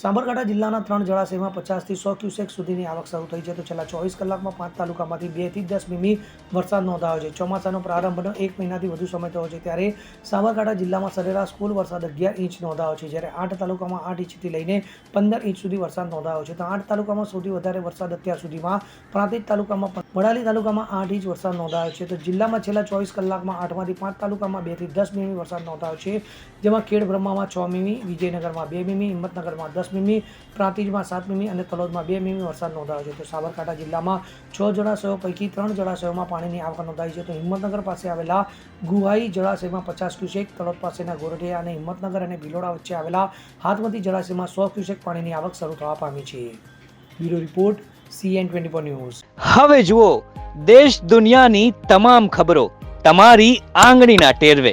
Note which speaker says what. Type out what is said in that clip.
Speaker 1: સાબરકાંઠા જિલ્લાના ત્રણ જળાશયમાં પચાસથી સો ક્યુસેક સુધીની આવક શરૂ થઈ છે તો છેલ્લા ચોવીસ કલાકમાં પાંચ તાલુકામાંથી બેથી દસ મીમી વરસાદ નોંધાયો છે. ચોમાસાનો પ્રારંભનો એક મહિનાથી વધુ સમય થયો છે ત્યારે સાબરકાંઠા જિલ્લામાં સરેરાશ કુલ વરસાદ અગિયાર ઇંચ નોંધાયો છે જ્યારે આઠ તાલુકામાં આઠ ઇંચથી લઈને પંદર ઇંચ સુધી વરસાદ નોંધાયો છે. તો આઠ તાલુકામાં સૌથી વધારે વરસાદ અત્યાર સુધીમાં પ્રાંતિજ તાલુકામાં વડાલી તાલુકામાં આઠ ઇંચ વરસાદ નોંધાયો છે. તો જિલ્લામાં છેલ્લા ચોવીસ કલાકમાં આઠમાંથી પાંચ તાલુકામાં બેથી દસ મીમી વરસાદ નોંધાયો છે. જેમાં ખેડ બ્રહ્મામાં છ મીમી, વિજયનગરમાં બે મીમી, હિંમતનગરમાં દસ મીમી પ્રાંતિજમાં સાત મીમી અને તલોદમાં બે મીમી વરસાદ નોંધાયો છે. તો સાબરકાંઠા જિલ્લામાં છ જળાશયો પૈકી ત્રણ જળાશયોમાં પાણીની આવક નોંધાઈ છે. તો હિંમતનગર પાસે આવેલા ગુહાઈ જળાશયમાં પચાસ ક્યુસેક, તલોદ પાસેના ગોરઠિયા અને હિંમતનગર અને ભિલોડા વચ્ચે આવેલા હાથમતી જળાશયમાં સો ક્યુસેક પાણીની આવક શરૂ થવા પામી છે. Bureau report, CN twenty four news.
Speaker 2: હવે જુઓ, દેશ દુનિયાની તમામ ખબરો તમારી આંગળીના ટેરવે.